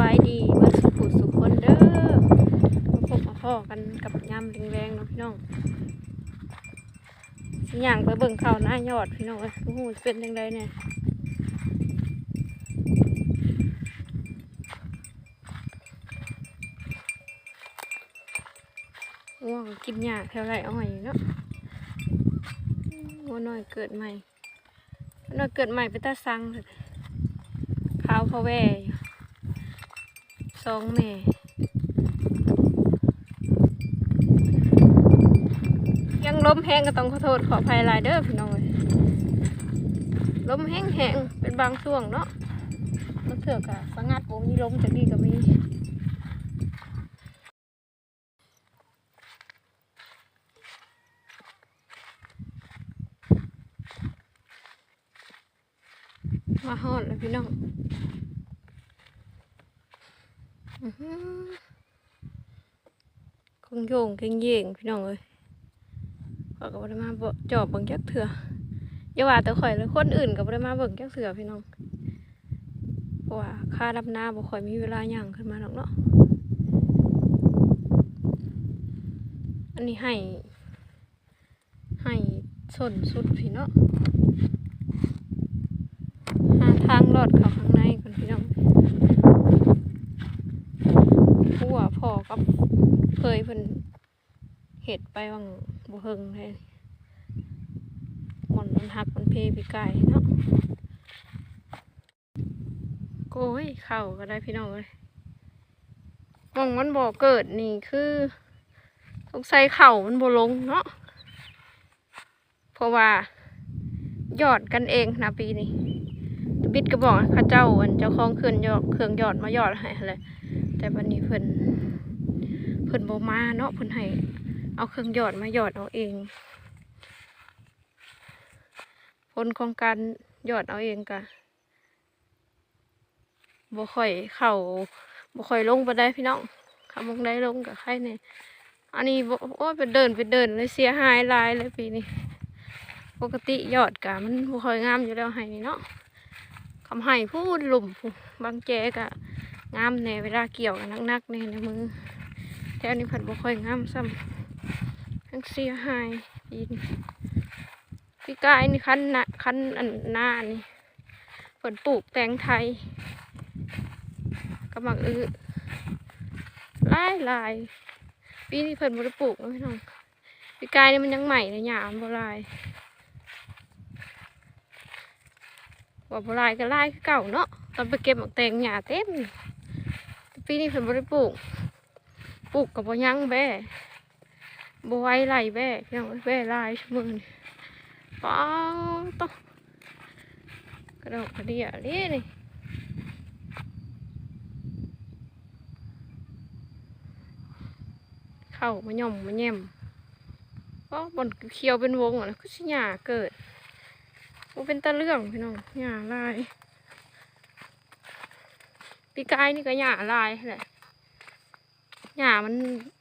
บายดีเบิดสุขุสุขคนเด้อมาพบมาพ่อกันกับยามแรงๆเนาะพี่น้องสิย่างไปเบิ่งเขาหน้ายอดพี่น้องเอ้ยโอ้โหเป็นจังไดเนี่ยง่วงกินหยาแถวไรเอาใหม่เนาะง่วน้อยเกิดใหม่ง่วงน้อยเกิดใหม่ไปตาซังเข้าวพ่อแว่ สองแม่ยังล้มแห้งก็ต้องขอโทษขออภัยลายเด้อพี่น้องเอ้ยล้มแห้งแห้งเป็นบางช่วงเนาะบางเถื่อกะสงัดโอ้มีล้มจากนี่ก็มีมาฮอดแล้วพี่น้อง คงโยงเก่งเย่งพี่น้องเอ้ยข้อยก็บ่ได้มาบ่จอบเบิ่งจักเถื่ออย่าว่าแต่ข่อยเลยคนอื่นก็บ่ได้มาเบิ่งจักเถื่อพี่น้องเพราะว่าค่าดำนาบ่ค่อยมีเวลาย่างขึ้นมาหรอกเนาะอันนี้ให้ ให้ส้นสุดพี่เนาะหาทางลอดเขาข้างในก่อนพี่น้อง ผัวพ่อ กับเคยเพิ่นเห็ดไปวังบุเฮงเลยหมอนมันหักมันเพปีกายเนาะโก้ยเข่าก็ได้พี่น้องเลยมองมันบ่เกิดนี่คือสงสัยเข่ามันบ่ลงเนาะเพราะว่ายอดกันเองนะปีนี้บิดก็บอกข้าเจ้าอันเจ้าของเครื่องยอดเครื่องยอดมายอดให้เลยแต่วันนี้เพิ่น เพิ่นโบมาเนาะเพิ่นให้เอาเครื่องหยอดมาหยอดเอาเอง ผลของการหยอดเอาเองกะบ่ค่อยเข้าบ่ค่อยลงไปได้พี่น้องคำลงได้ลงกับใครเนี่ยอันนี้บ่โอ้ยไปเดินไปเดินเลยเสียหายลายเลยปีนี้ ปกติยอดกะมันบ่ค่อยงามอยู่แล้วให้นี่เนาะคำให้พูดหลุมบางแจกะงามในเวลาเกี่ยวกันนักๆในในมือ วนี้ผัดบ่ค่อยงามซ้ำทั้งเสียหายปีนพี่กายนี่คันนะคันอันหน้านี่ผลปลูกแตงไทยกำลังอื้อลายลายปีนี้เพิ่นบ่ได้ปลูกนะพี่น้องพี่กายนี่มันยังใหม่เลยหยามนบ่ลายว่าบ่ลายก็ลายคือเก่าเนาะตอนไปเก็บหมักแตงหญ้าเต็มปีนี้เพิ่นบ่ได้ปลูก ลูกกับบ่ยังแบ่บ่ไหวไหลแบ่พี่น้องแบ่ลายชั่วโมงป้าตอากระดอกกระเดียเด้นี่เข้ามาย่อมมาแย่มก็บนเขียวเป็นวงอะก็สิหญ้าเกิดบ่เป็นตะเรื่องพี่น้องหญ้าลายปีกายนี่ก็หญ้าลายแหละ หญ้ามัน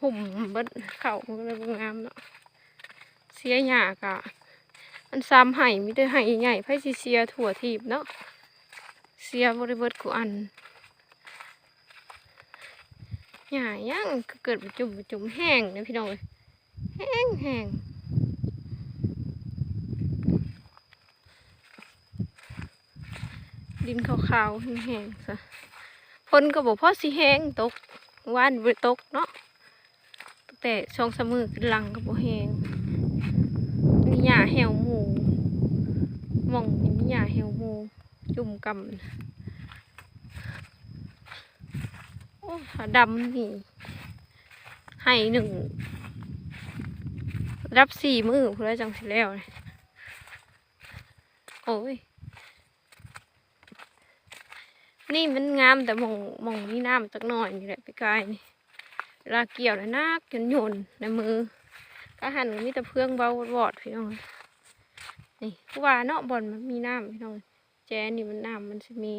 หุ่มเบิดเข่ามันก็เลยบ่งามเนาะเสียหญ้ากะมันซ้ำไห้มีแต่ไห้ใหญ่ไผสิเสียถั่วทีบเนาะเสียบริเบิดกูอันหญ้ายังเกิดประจุมประจุมแห้งนะพี่น้องเอ้ยแห้งแห้งดินขาวๆแห้งๆซะฝนก็บอกพ่อสิแห้งตก ว่านบ่ได้ตกเนาะตั้งแต่ช่องสมือขึ้นหลังก็บ่แหงนี่หญ้าแหวหมูมองนี่มีหญ้าแหวหมูจุ่มกำโอ้ผาดำนี่ให้หนึ่ง รับสี่มือเพื่อจังสิแล้ว โอ้ย นี่มันงามแต่มองมองนี่น้ำจักหน่อยนี่แหละพี่กายนี่ลาเกี่ยวนะนักจนโยนในมือก็หันมีแต่เพื่องเบาวอดพี่น้องนี่ผู้ว่าเนาะบอนมันมีน้ำพี่น้องแจนี่มันน้ำมันจะมี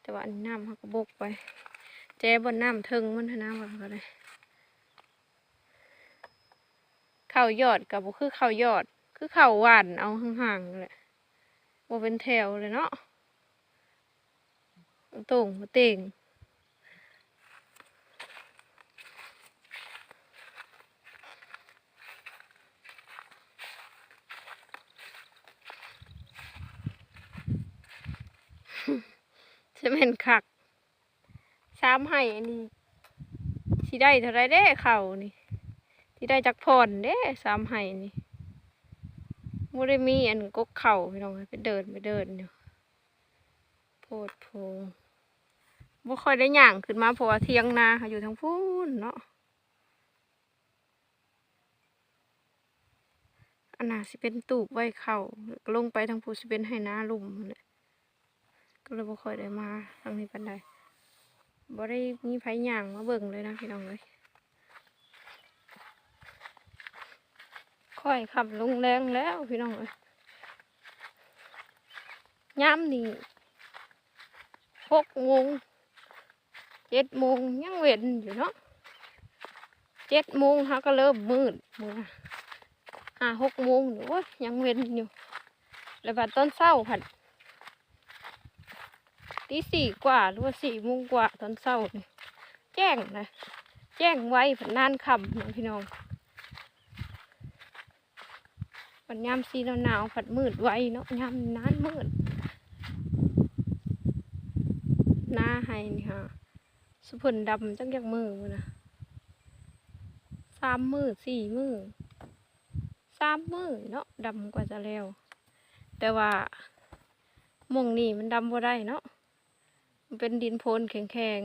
แต่ว่าอันนี้น้ำเขาก็บกไป แจบนน้ำเทิงมันเทน้ำมันก็เลยเข่ายอดกับบ่คือเข่ายอด คือเข่าหวานเอาห่างๆนั่นแหละบ่เป็นแถวเลยเนาะ ตุ่งติงจะเป็นขักสามให้อันนี้ที่ได้เท่าไรได้เข่านี่ที่ได้จากผ่อนเด้สามให้นี่ไม่ได้มีอันก็เข่าไปทน้องไปเดินไปเดินอยู่โพดโพ บ่ค่อยได้ย่างขึ้นมาเพราะว่าเทียงนาอยู่ทางพูนเนาะอันน่ะสิเป็นตูบไว้เข่าลงไปทางพูสิเป็นให้นาลุ่มเนั่นแหละก็เลยบ่ค่อยได้มาทางนี้ปานใดบ่ได้มีไผย่างมาเบิ่งเลยนะพี่น้องเลยค่อยขับลงแรงแล้วพี่น้องเอ้ยย้ำนี่หกโมง เจ็ดโมงยังเว้นอยู่เนาะเจ็ดโมงฮะก็เริ่มมืดมืดห้าหกโมงอยู่โอ้ยยังเว้นอยู่ แล้วบัดตอนเช้าผัดตีสี่กว่าหรือว่าสี่โมงกว่าตอนเช้านี่แจ้งนะแจ้งไว้ผันนานคำนะพี่น้องผันยามสีหนาวผัดมืดไว้เนาะยามนานมืดหน้าให้นี่ฮะ สุพรรณดำจังจากมือมือนะสามมือสี่มือสามมือเนาะดำกว่าจะแล้ว แต่ว่ามงนี่มันดำบ่ได้เนาะมันเป็นดินโพนแข็ง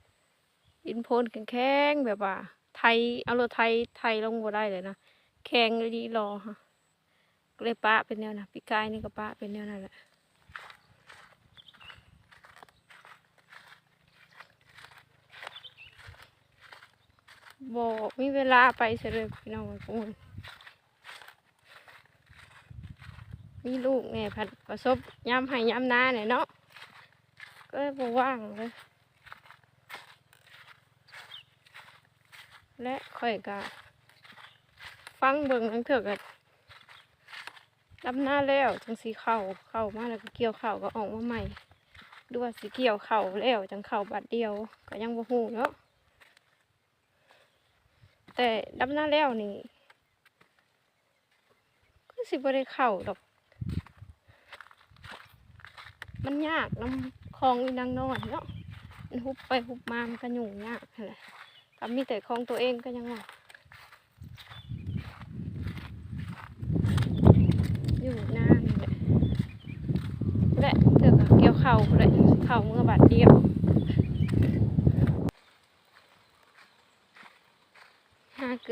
ๆดินโพนแข็งๆแบบว่า ไทยเอารถไทยไทยลงบ่ได้เลยนะแข็งเลยดีรอฮะเลยปะเป็นแนวนะปีกายนี่ก็ปะเป็นแนวนั่นแหละ บอกมีเวลาไปเสยเลยพี่น้องทุกคนมีลูกเนี่ยผัดประสบย้ำให้ย้ำนาเนี่ยเนาะก็บว่างเลย และค่อยก็ฟังเบิ่งทั้งเถือกันดำหน้าแล้วจังสีเข่าเข้ามาแล้วก็เกี่ยวเข่าก็ออกมาใหม่ดูว่าสีเกี่ยวเข่าแล้วจังเข่าบาดเดียวก็ยังบ่ฮู้เนาะ แต่ดำหน้าแล้วนี่ก็สิบ่ได้เข่าดอก มันยากน้ำคลองอีนางนอนเนาะมันฮุบไปฮุบมามันก็ยุ่งยากนั่นแหละก็มีแต่ของตัวเองก็ยังว่าอยู่หน้านี่แหละและเถือเกี่ยวเข่าเลยเข่าเมื่อบาดเดียว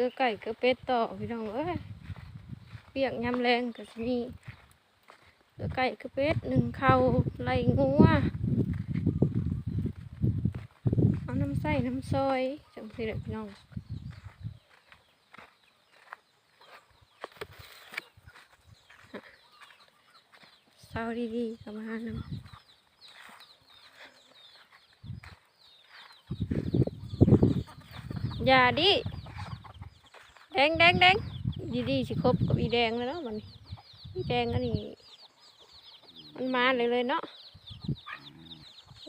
หาเกลือไก่เกลือเป็ดต่อพี่น้องเอ้ยเปียกยำแรงก็สิมีเกลือไก่เกลือเป็ดหนึ่งข้าวไหลงัวเอาน้ำใส่น้ำซอยจังสิเด็กพี่น้องเศร้าดีๆกับมาน้ำอย่าดิ แดงแดงแดงดีๆสิครบกับอีแดงแล้วเนาะมันอีแดงอันนี้มันมาเลยเลยเนาะ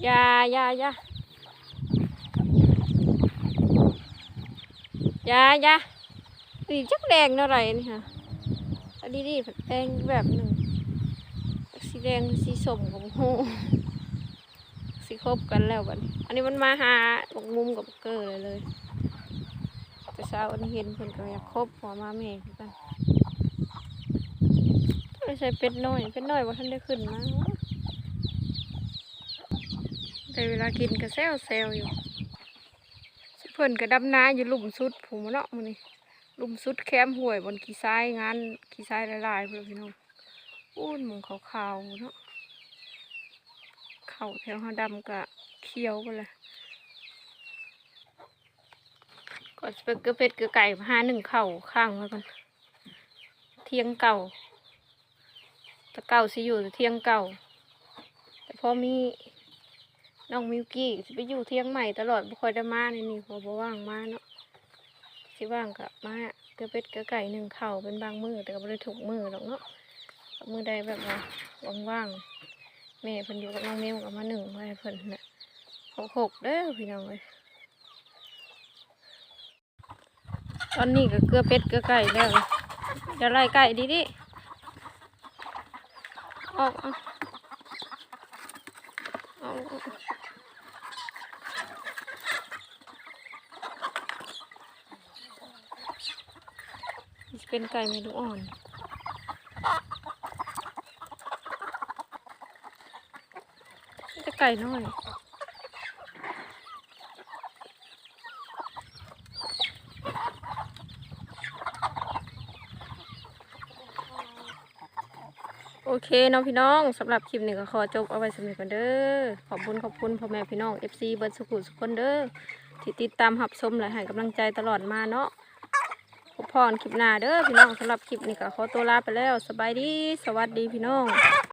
ยายายายายาสีจักแดงเท่าไรนี่ค่ะอันนี้ดีแดงแบบหนึ่งสีแดงสีส้มของโหสีครบกันแล้วบันอันนี้มันมาหาบกมุมกับเกอร์เลยเลย เช้าอันเห็นเพิ่นก็อยากคบหัวมาแม่คือกันไม่ใช่เป็ดน้อยเป็ดน้อยว่าท่านได้ขึ้นมาแต่เวลากินก็แซวแซวอยู่สเพิ่นก็ดำนาอยู่หลุมสุดผมเนาะมันนี่หลุมสุดแคมห่วยบนขี้ทรายงานขี้ทรายลายๆเพื่อนพี่น้องอู้นมองขาวๆเนาะเข่าแถวหาดำกะเขียวไปเลย ก่อนจะไปเกลือเป็ดเกลือไก่มาหาหนึ่งเข่าข้างไว้ก่อนเทียงเก่าต่เก่าสิอยู่เที่ยงเก่า แต่พอมีน้องมิวกี้สิไปอยู่เที่ยงใหม่ตลอดบ่ค่อยได้มาในนี่พอบ่ว่างมาเนาะสิว่างกับมาเกลือเป็ดเกลือไก่หนึ่งเข่าเป็นบางมือแต่ก็บ่ได้ถูกมือหรอกเนาะมือใดแบบว่าว่างๆแม่เพิ่นอยู่กับน้องมิวกับมาหนึ่งไว้เพิ่นน่ะหกหกเด้อพี่น้องเลย ตอนนี้ก็เกลือเป็ดเกลือไก่แล้วจะไล่ไก่ดีดิออกเอาเอานี่สิเป็นไก่เมลูอ่อนจะไก่น้อย เคเน้องพี่น้องสำหรับคลิปนี้ก็ขอจบเอาไว้สำหรับกันเด้อขอบคุณขอบคุณพ่อแม่พี่น้อง FC เบิร์ดสุขุสุขคนเด้อที่ติดตามหับชมและให้กำลังใจตลอดมาเนาะพบพรคลิปหน้าเด้อพี่น้องสำหรับคลิปนี้ก็ขอตัวลาไปแล้ว สบายดี สวัสดีพี่น้อง